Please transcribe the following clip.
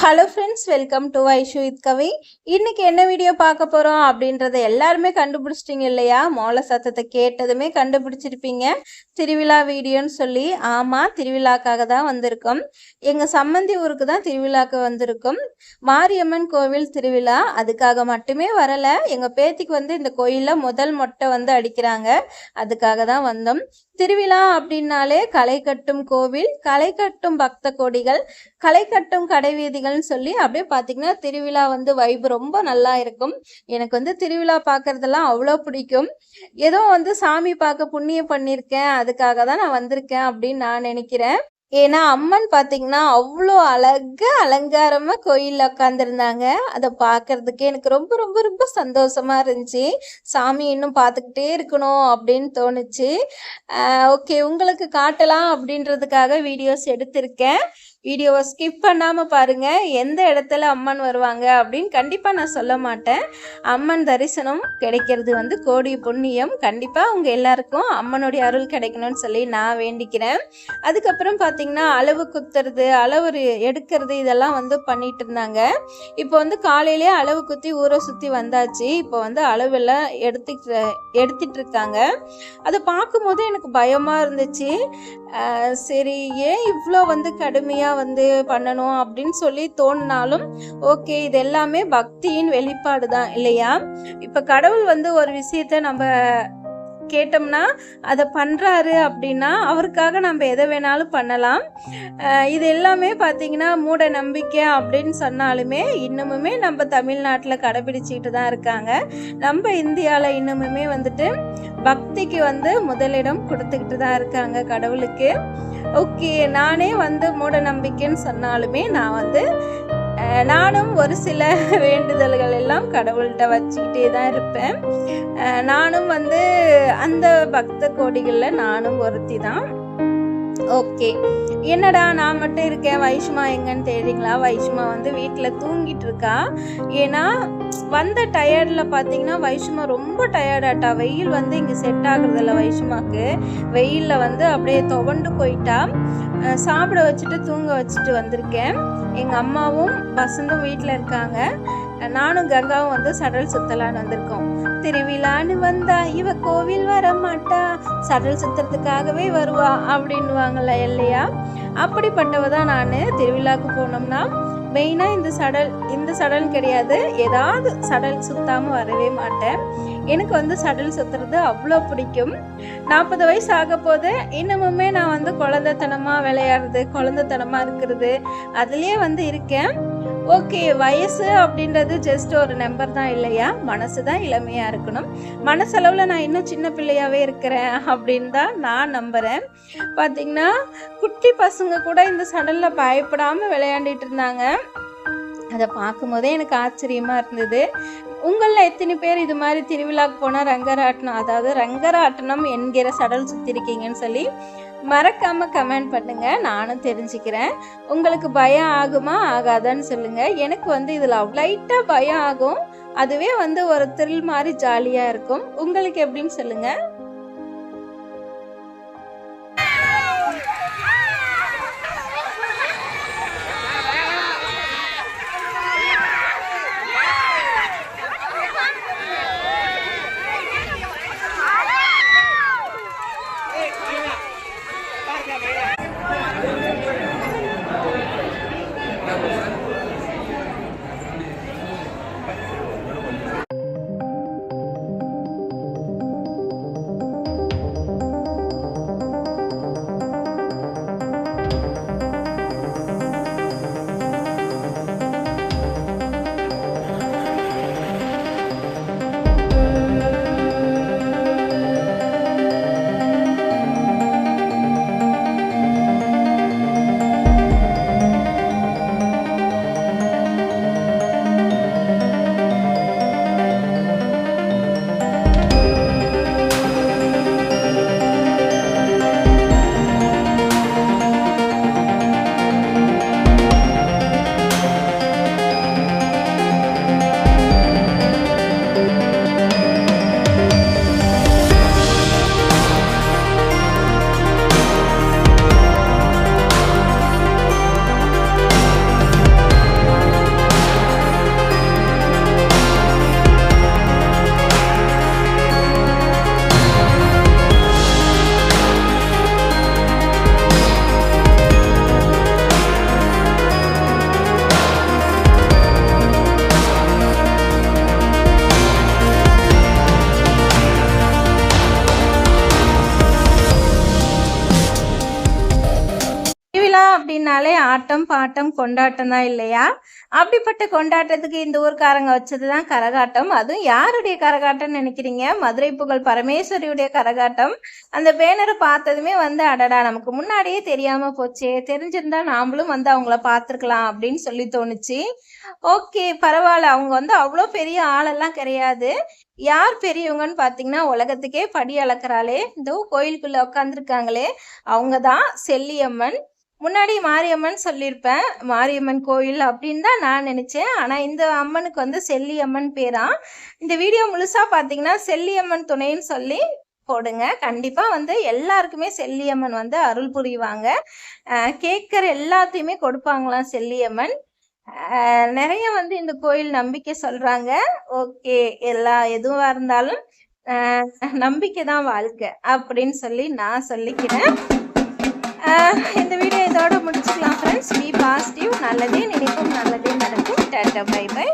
Hello friends welcome to Aishu with Kavi இன்னைக்கு என்ன video பார்க்க போகிறோம் அப்படின்றத எல்லாருமே கண்டுபிடிச்சிட்டிங்க இல்லையா? மோள சத்தத்தை கேட்டதுமே கண்டுபிடிச்சிருப்பீங்க. திருவிழா வீடியோன்னு சொல்லி ஆமாம் திருவிழாக்காக தான் வந்திருக்கோம். எங்கள் சம்மந்தி ஊருக்கு தான் திருவிழாக்கு வந்திருக்கோம். மாரியம்மன் கோவில் திருவிழா அதுக்காக மட்டுமே வரலை. எங்கள் பேத்திக்கு வந்து இந்த கோயிலில் முதல் மொட்டை வந்து அடிக்கிறாங்க. அதுக்காக தான் வந்தோம். திருவிழா அப்படின்னாலே களை கட்டும் கோவில் களை கட்டும் பக்த கொடிகள் களை கட்டும் கடைவீதிகள்னு சொல்லி அப்படியே பார்த்தீங்கன்னா திருவிழா வந்து வைப் ரொம்ப நல்லா இருக்கும். எனக்கு வந்து திருவிழா பார்க்கறதெல்லாம் அவ்வளோ பிடிக்கும். ஏதோ வந்து சாமி பார்க்க புண்ணியம் பண்ணியிருக்கேன் அதுக்காக தான் நான் வந்திருக்கேன் அப்படின்னு நான் நினைக்கிறேன். ஏன்னா அம்மன் பார்த்தீங்கன்னா அவ்வளோ அழகா அலங்காரமா கோயிலில் உட்காந்துருந்தாங்க அதை பார்க்கறதுக்கு எனக்கு ரொம்ப ரொம்ப ரொம்ப சந்தோஷமா இருந்துச்சு. சாமி இன்னும் பார்த்துக்கிட்டே இருக்கணும் அப்படின்னு தோணுச்சு. ஓகே உங்களுக்கு காட்டலாம் அப்படின்றதுக்காக வீடியோஸ் எடுத்திருக்கேன். வீடியோவை ஸ்கிப் பண்ணாமல் பாருங்கள் எந்த இடத்துல அம்மன் வருவாங்க அப்படின்னு கண்டிப்பாக நான் சொல்ல மாட்டேன். அம்மன் தரிசனம் கிடைக்கிறது வந்து கோடி புண்ணியம். கண்டிப்பாக உங்கள் எல்லாருக்கும் அம்மனுடைய அருள் கிடைக்கணும்னு சொல்லி நான் வேண்டிக்கிறேன். அதுக்கப்புறம் பார்த்திங்கன்னா அளவு குத்துறது அளவு எடுக்கிறது இதெல்லாம் வந்து பண்ணிட்டு இருந்தாங்க. இப்போ வந்து காலையிலேயே அளவு குத்தி ஊரை சுற்றி வந்தாச்சு. இப்போ வந்து அளவெல்லாம் எடுத்துக்கிட்டு எடுத்துட்டு இருக்காங்க. அதை பார்க்கும்போது எனக்கு பயமாக இருந்துச்சு. சரி ஏன் இவ்வளோ வந்து கடுமையாக வந்து பண்ணணும் அப்படின்னு சொல்லி தோணினாலும் ஓகே இது எல்லாமே பக்தியின் வெளிப்பாடு தான் இல்லையா? இப்போ கடவுள் வந்து ஒரு விஷயத்த நம்ம கேட்டோம்னா அதை பண்ணுறாரு அப்படின்னா அவருக்காக நம்ம எதை வேணாலும் பண்ணலாம். இது எல்லாமே பார்த்தீங்கன்னா மூட நம்பிக்கை அப்படின்னு சொன்னாலுமே இன்னுமுமே நம்ம தமிழ்நாட்டில் கடைபிடிச்சிக்கிட்டு தான் இருக்காங்க. நம்ம இந்தியாவில் இன்னுமுமே வந்துட்டு பக்திக்கு வந்து முதலிடம் கொடுத்துக்கிட்டு தான் இருக்காங்க கடவுளுக்கு. ஓகே நானே வந்து மூட நம்பிக்கைன்னு சொன்னாலுமே நான் வந்து நானும் ஒரு சில வேண்டுதல்கள் எல்லாம் கடவுள்கிட்ட வச்சுக்கிட்டே தான் இருப்பேன். நானும் வந்து அந்த பக்த கோடிகளில் நானும் ஒருத்தி தான். ஓகே என்னடா நான் மட்டும் இருக்கேன். வைஷ்மா எங்கன்னு தெரியுங்களா வைஷ்மா வந்து வீட்டில் தூங்கிட்டு இருக்கா ஏன்னா வந்த டயர்டில் பார்த்தீங்கன்னா வைஷ்மா ரொம்ப டயர்டாட்டா வெயில் வந்து இங்கே செட் ஆகுறதில்ல வைஷ்மாக்கு. வெயிலில் வந்து அப்படியே துவண்டு போயிட்டா. சாப்பிட வச்சுட்டு தூங்க வச்சுட்டு வந்திருக்கேன். எங்கள் அம்மாவும் வசந்தும் வீட்டில் இருக்காங்க. நானும் கங்காவும் வந்து சடல் சுத்தலான்னு வந்திருக்கோம். திருவிழான்னு வந்தா இவ கோவில் வர மாட்டா சடல் சுத்துறதுக்காகவே வருவா அப்படின்வாங்கல்ல இல்லையா? அப்படிப்பட்டவ தான் நான் திருவிழாக்கு போனோம்னா மெயினாக இந்த சடல் இந்த சடல் கிடையாது. ஏதாவது சடல் சுத்தாமல் வரவே மாட்டேன். எனக்கு வந்து சடல் சுத்துறது அவ்வளோ பிடிக்கும். நாற்பது வயசு ஆக போது இன்னமுமே நான் வந்து குழந்தைத்தனமாக விளையாடுறது குழந்தைத்தனமாக இருக்கிறது அதுலேயே வந்து இருக்கேன். ஓகே வயசு அப்படின்றது ஜஸ்ட் ஒரு நம்பர் தான் இல்லையா? மனசு தான் இளமையாக இருக்கணும். மனசளவில் நான் இன்னும் சின்ன பிள்ளையாகவே இருக்கிறேன் அப்படின்னு தான் நான் நம்புகிறேன் பார்த்தீங்கன்னா குட்டி பசங்க கூட இந்த சடலில் பயப்படாமல் விளையாண்டுட்டு இருந்தாங்க. அதை பார்க்கும்போதே எனக்கு ஆச்சரியமாக இருந்தது. உங்களில் எத்தனை பேர் இது மாதிரி திருவிழாக்கு போனால் ரங்கராட்டனம் அதாவது ரங்கராட்டனம் என்கிற சடல் சுற்றிருக்கீங்கன்னு சொல்லி மறக்காமல் கமெண்ட் பண்ணுங்கள் நானும் தெரிஞ்சுக்கிறேன். உங்களுக்கு பயம் ஆகுமா? ஆகாதான்னு சொல்லுங்கள் எனக்கு வந்து இதில் லைட்டாக பயம் ஆகும். அதுவே வந்து ஒரு த்ரில் மாதிரி ஜாலியாக இருக்கும். உங்களுக்கு எப்படின்னு சொல்லுங்கள் Gracias. அப்படின்னாலே ஆட்டம் பாட்டம் கொண்டாட்டம் தான் இல்லையா? அப்படிப்பட்ட கொண்டாட்டத்துக்கு இந்த ஊர்க்காரங்க வச்சது தான் கரகாட்டம். அதுவும் யாருடைய கரகாட்டம்னு நினைக்கிறீங்க? மதுரை புகழ் பரமேஸ்வரியுடைய கரகாட்டம். அந்த பேனரை பார்த்ததுமே வந்து அடடா நமக்கு முன்னாடியே தெரியாம போச்சே. தெரிஞ்சிருந்தா நாமளும் வந்து அவங்கள பார்த்துருக்கலாம் அப்படின்னு சொல்லி தோணுச்சு. ஓகே பரவாயில்ல. அவங்க வந்து அவ்வளோ பெரிய ஆளெல்லாம் கிடையாது. யார் பெரியவங்கன்னு பார்த்தீங்கன்னா உலகத்துக்கே படி அளக்குறாளே. இந்த கோயிலுக்குள்ள உட்காந்துருக்காங்களே அவங்க தான் செல்லியம்மன். முன்னாடி மாரியம்மன் சொல்லியிருப்பேன். மாரியம்மன் கோயில் அப்படின்னு தான் நான் நினச்சேன். ஆனால் இந்த அம்மனுக்கு வந்து செல்லியம்மன் பேரா இந்த வீடியோ முழுசாக பார்த்தீங்கன்னா செல்லியம்மன் துணைன்னு சொல்லி போடுங்க. கண்டிப்பாக வந்து எல்லாருக்குமே செல்லியம்மன் வந்து அருள் புரிவாங்க. கேட்குற எல்லாத்தையுமே கொடுப்பாங்களாம் செல்லியம்மன். நிறைய வந்து இந்த கோயில் நம்பிக்கை சொல்றாங்க. ஓகே எல்லா எதுவா இருந்தாலும் நம்பிக்கை தான் வாழ்க்கை அப்படின்னு சொல்லி நான் சொல்லிக்கிறேன். இந்த வீடியோ இதோட முடிச்சுக்கலாம் ஃப்ரெண்ட்ஸ் பி பாசிட்டிவ் நல்லதே நினைக்கும் நல்லதே நடக்கும். Tata bye by